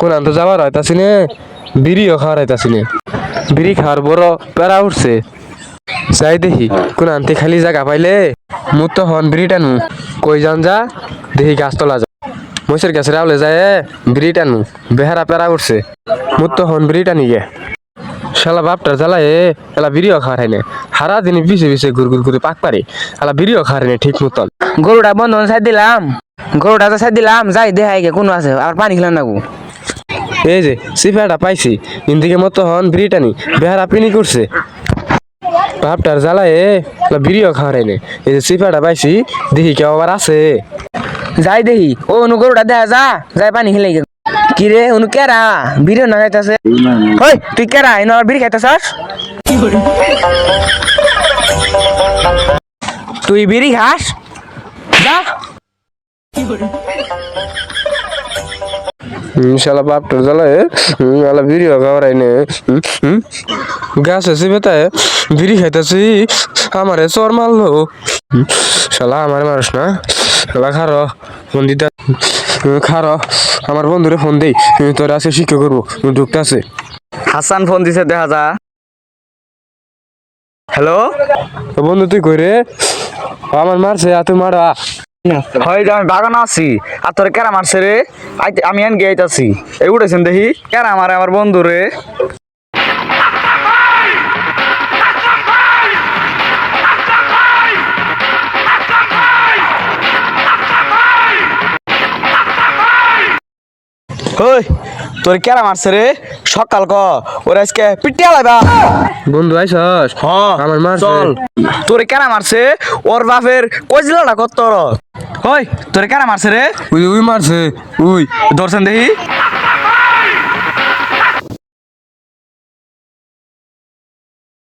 কোন আনতে যাবার হইতাছি নে বিড়িও খাওয়ার হইতাছি নে বিড়ি খাওয়ার বড় প্যারা উঠছে। যাই দেখি কোন আনতে খালি জায়গা পাইলে মুখ তো হন বিড়ি টানু। কই যান যা, দেখি গাছ গাছতলা যা। মহিষের গাছে রাवले যায় বিড়ি টানু। বেহারা প্যারা উঠছে। মুখ তো হন বিড়ি টানি গে। শালা বাপটার জ্বালায় এলা বিড়িও খাওয়ার হয় না হারা দিন পিছে পিছে ঘুর ঘুর করে পাক পারে। এলা বিড়িও খাওয়ার হয় ঠিক মতন। গরুটা বন্ধ সাইড দিলাম। গরুটা তো সাইড দিলাম যাই দেখাই গে কোনো আছে আর পানি খেলাম না গো এই যে সিফাটা পাইছি। ইন্দিকে মতো হন বিড়ি টানি বেহারা পিনি করছে বাপটার জ্বালায় বিড়িও খাওয়ার হয় না এই যে সিফাটা পাইছি দেখি কেউ আবার আছে। যাই দেখি ও অনু গরুটা দেখা যা যাই পানি খেলে গে। কি রে অনু কেরা বিড়িও না খাইতেছে। হই তুই কেরা এনে আর বিড়ি খাইতেছস তুই বিড়ি খাস? যা। বাপটার জ্বালায় হয় গাছ আছে বেতায় বিড়ি খাইতেছি আমারে চর মারলো। শালা আমার মানুষ না শালা খারো ফোন দিতে খারো আমার বন্ধুরে ফোন দেই তোর আছে শিক্ষা করব ঢুকতে আছে হাসান ফোন দিছে দেখা যা। হ্যালো? বন্ধু তুই কই রে? আমার মারছে আর তুই মারা। হয় যে আমি বাগান আছি আর তোর কেরা মারছে রে? আমি এন গেইতাছি এই উঠেছেন দেখি কেরা মারে আমার বন্ধু রে? হই তোর কেরা মারছে রে? সকাল ক ওর আজকে পিটিয়া বন্ধু আইসস? আমার মারছে। চল। তোরে কেনা মারছে? ওর বাপের কইছিলাটা কত হই তোরে কেনা মারছে রে? উই উই মারছে উই ধরছেন দেখি।